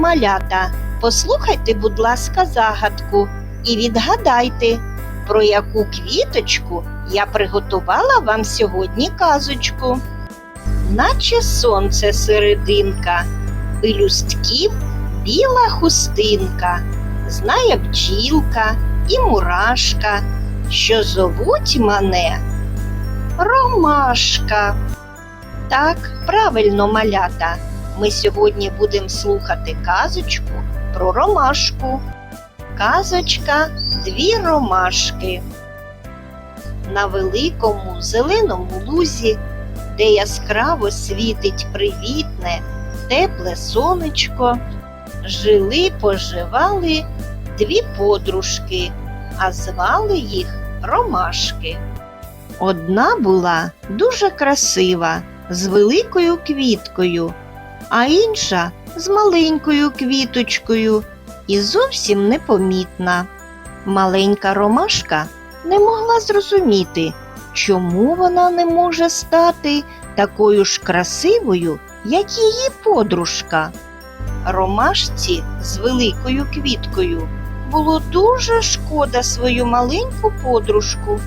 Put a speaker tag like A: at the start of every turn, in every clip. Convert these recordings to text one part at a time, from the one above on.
A: малята, послухайте, будь ласка, загадку і відгадайте, про яку квіточку я приготувала вам сьогодні казочку. Наче сонце серединка, пелюстків біла хустинка, знає бджілка і мурашка, що зовуть мене Ромашка. Так, правильно, малята. Ми сьогодні будемо слухати казочку про ромашку. Казочка Дві ромашки. На великому зеленому лузі, де яскраво світить привітне, тепле сонечко, жили поживали дві подружки, а звали їх Ромашки. Одна була дуже красива, з великою квіткою, а інша з маленькою квіточкою і зовсім непомітна. Маленька ромашка не могла зрозуміти, чому вона не може стати такою ж красивою, як її подружка. Ромашці з великою квіткою було дуже шкода свою маленьку подружку,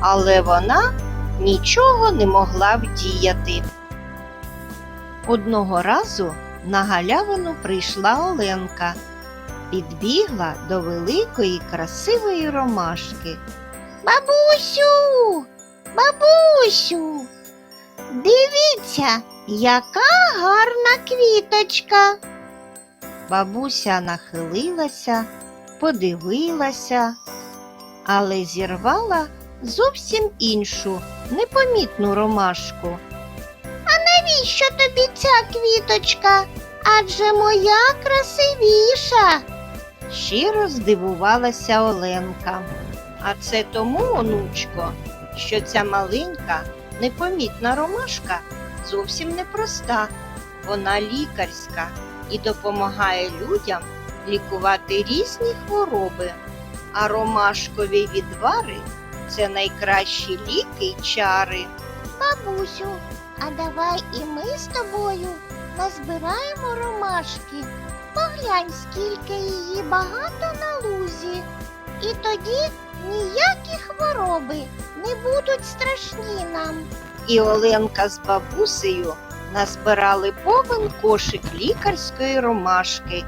A: але вона нічого не могла вдіяти. Одного разу на галявину прийшла Оленка, підбігла до великої красивої ромашки. Бабусю, бабусю, дивіться, яка гарна квіточка. Бабуся нахилилася, подивилася, але зірвала зовсім іншу, непомітну ромашку. Навіщо тобі ця квіточка? Адже моя красивіша. Щиро здивувалася Оленка. А це тому, онучко, що ця маленька, непомітна ромашка зовсім непроста. Вона лікарська і допомагає людям лікувати різні хвороби. А ромашкові відвари це найкращі ліки й чари.
B: Бабусю, а давай і ми з тобою назбираємо ромашки. Поглянь, скільки її багато на лузі. І тоді ніякі хвороби не будуть страшні нам.
A: І Оленка з бабусею назбирали повен кошик лікарської ромашки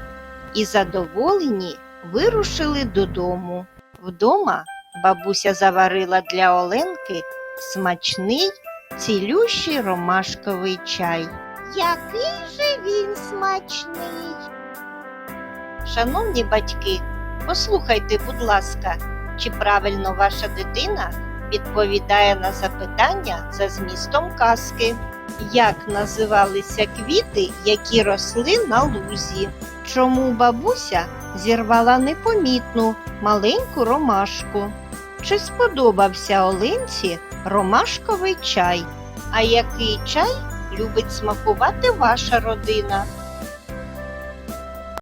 A: і задоволені вирушили додому. Вдома бабуся заварила для Оленки смачний цілющий ромашковий чай.
B: Який же він смачний.
A: Шановні батьки, послухайте, будь ласка, чи правильно ваша дитина відповідає на запитання за змістом казки? Як називалися квіти, які росли на лузі? Чому бабуся зірвала непомітну маленьку ромашку? Чи сподобався Оленці ромашковий чай? А який чай любить смакувати ваша родина?